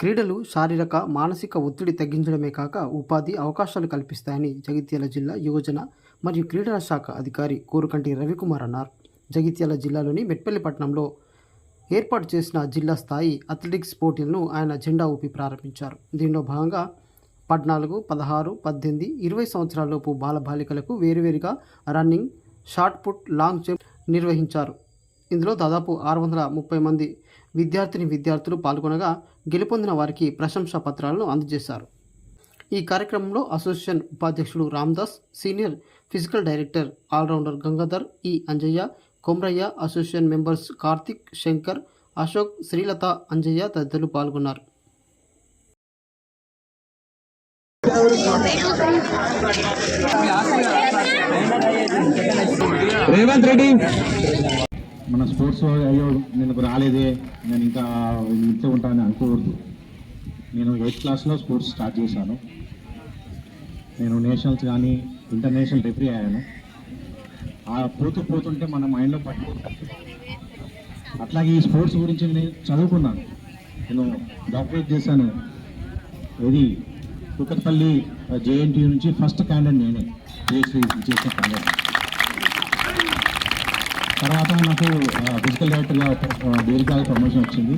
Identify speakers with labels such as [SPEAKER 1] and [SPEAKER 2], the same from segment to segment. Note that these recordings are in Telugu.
[SPEAKER 1] క్రీడలు శారీరక మానసిక ఒత్తిడి తగ్గించడమే కాక ఉపాధి అవకాశాలు కల్పిస్తాయని జగిత్యాల జిల్లా యువజన మరియు క్రీడల శాఖ అధికారి కోరుకంటి రవికుమార్ అన్నారు. జగిత్యాల జిల్లాలోని మెట్పల్లిపట్నంలో ఏర్పాటు చేసిన జిల్లా స్థాయి అథ్లెటిక్స్ పోటీలను ఆయన జెండా ఊపి ప్రారంభించారు. దీనిలో భాగంగా పద్నాలుగు పదహారు పద్దెనిమిది ఇరవై సంవత్సరాలలోపు బాలబాలికలకు వేరువేరుగా running short put long jump నిర్వహించారు. ఇందులో దాదాపు ఆరు వందల ముప్పై మంది విద్యార్థిని విద్యార్థులు పాల్గొనగా గెలుపొందిన వారికి ప్రశంసా పత్రాలను అందజేశారు. ఈ కార్యక్రమంలో అసోసియేషన్ ఉపాధ్యక్షుడు Ramdas senior physical director allrounder Gangadhar ఈ అంజయ్య కొమ్రయ్య అసోసియేషన్ మెంబర్స్ కార్తిక్ శంకర్ అశోక్ శ్రీలత అంజయ్య తదితరులు పాల్గొన్నారు.
[SPEAKER 2] రేవంత్ రెడ్డి. మన స్పోర్ట్స్ అయ్యో నేను రాలేదే నేను ఇంకా ఇంట్లో ఉంటానని అనుకోకూడదు నేను ఎయిత్ క్లాస్లో స్పోర్ట్స్ స్టార్ట్ చేశాను. నేను నేషనల్స్ కానీ ఇంటర్నేషనల్ రెఫరీ అయ్యాను. ఆ పోతూ పోతుంటే మన మైండ్లో పట్టు. అట్లాగే ఈ స్పోర్ట్స్ గురించి నేను చదువుకున్నాను. నేను డాక్టరేట్ చేశాను. ఇది కుకట్పల్లి జేఎన్టీ నుంచి ఫస్ట్ క్యాండిడేట్ నేనే. పిహెచ్డి చేసిన క్యాండిడేట్. తర్వాత నాకు ఫిజికల్ డైరెక్టర్గా డైరీగా ప్రమోషన్ వచ్చింది.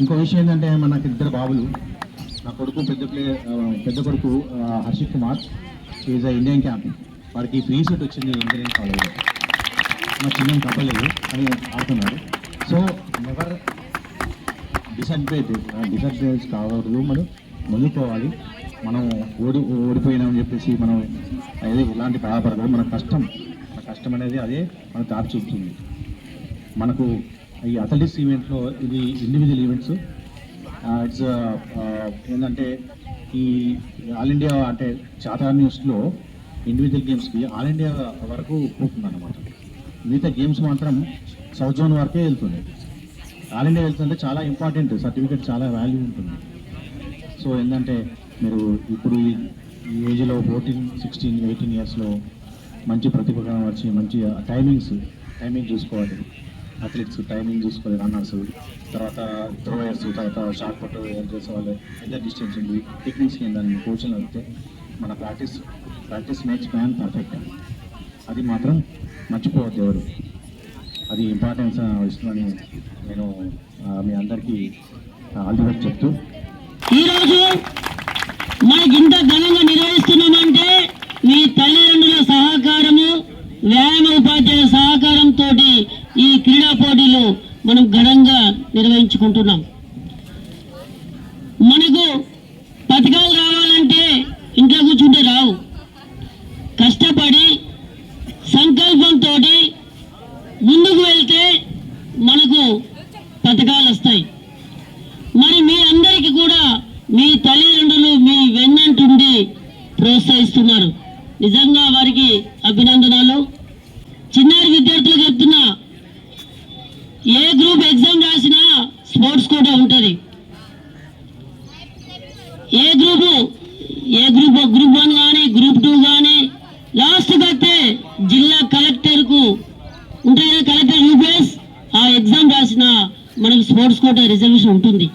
[SPEAKER 2] ఇంకో విషయం ఏంటంటే మనకి ఇద్దరు బాబులు. నా కొడుకు పెద్ద ప్లే పెద్ద కొడుకు Harshit Kumar. Is Indian camp వాడికి ఫ్రీ సీట్ వచ్చింది ఇంజనీరింగ్ కాలేజ్లో మా చిన్న తప్పలేదు అని ఆడుతున్నారు సో నెవర్ డిసడ్వేజ్ డిసడ్వేజ్ కావద్దు మనం ముందుకోవాలి మనం ఓడి ఓడిపోయినామని చెప్పేసి మనం అదే ఇలాంటి బాధపడకూడదు మన కష్టం కష్టం అనేది అదే మన దారి చూపుతుంది మనకు ఈ అథ్లెటిక్స్ ఈవెంట్లో ఇది ఇండివిజువల్ ఈవెంట్స్ ఇట్స్ ఏంటంటే ఈ ఆల్ ఇండియా అంటే చాతా న్యూస్లో ఇండివిజువల్ గేమ్స్కి ఆల్ ఇండియా వరకు పోతుంది అనమాట మిగతా గేమ్స్ మాత్రం సౌత్ జోన్ వరకే వెళ్తుంది. ఆల్ ఇండియా వెళ్తుంటే చాలా ఇంపార్టెంట్ సర్టిఫికేట్ చాలా వాల్యూ ఉంటుంది. సో ఏంటంటే మీరు ఇప్పుడు ఈ ఈ ఏజ్లో ఫోర్టీన్ సిక్స్టీన్ ఎయిటీన్ ఇయర్స్లో మంచి ప్రతిభ కనబరిచి మంచి టైమింగ్స్ టైమింగ్ చూసుకోవాలి. అథ్లెట్స్ టైమింగ్ చూసుకోవాలి రన్నర్స్ తర్వాత థ్రోయర్స్ తర్వాత షార్ట్ పుట్ చేసే వాళ్ళు. ఎంత డిస్టెన్స్ ఉంది? టెక్నిక్స్ ఏంటని కోచింగ్ అయితే మన practice practice makes man perfect అది మాత్రం మర్చిపోవద్దు ఎవరు. అది ఇంపార్టెన్స్ ఇస్తుందని నేను మీ అందరికీ ఆల్ ది బెస్ట్ చెప్తూ.
[SPEAKER 3] ఈరోజు మనకి ఇంత ఘనంగా సహకారంతో ఈ క్రీడా పోటీలు మనం ఘనంగా నిర్వహించుకుంటున్నాం. మనకు పథకాలు రావాలంటే ఇంట్లో కూర్చుంటే రావు. కష్టపడి సంకల్పంతో ముందుకు వెళ్తే మనకు పథకాలు వస్తాయి. మరి మీ అందరికీ కూడా మీ తల్లిదండ్రులు మీ వెన్నంటుండి ప్రోత్సహిస్తున్నారు. నిజంగా వారికి అభినందనలు. చిన్నారి విద్యార్థులకు చెప్తున్నా ఏ గ్రూప్ ఎగ్జామ్ రాసినా స్పోర్ట్స్ కోటా ఉంటుంది. ఏ గ్రూపు ఏ గ్రూప్ గ్రూప్ వన్ కానీ గ్రూప్ టూ కానీ లాస్ట్ కడితే జిల్లా కలెక్టర్కు ఉంటాయి కలెక్టర్ యూపీఎస్ ఆ ఎగ్జామ్ రాసిన మనకి స్పోర్ట్స్ కోటా రిజర్వేషన్ ఉంటుంది.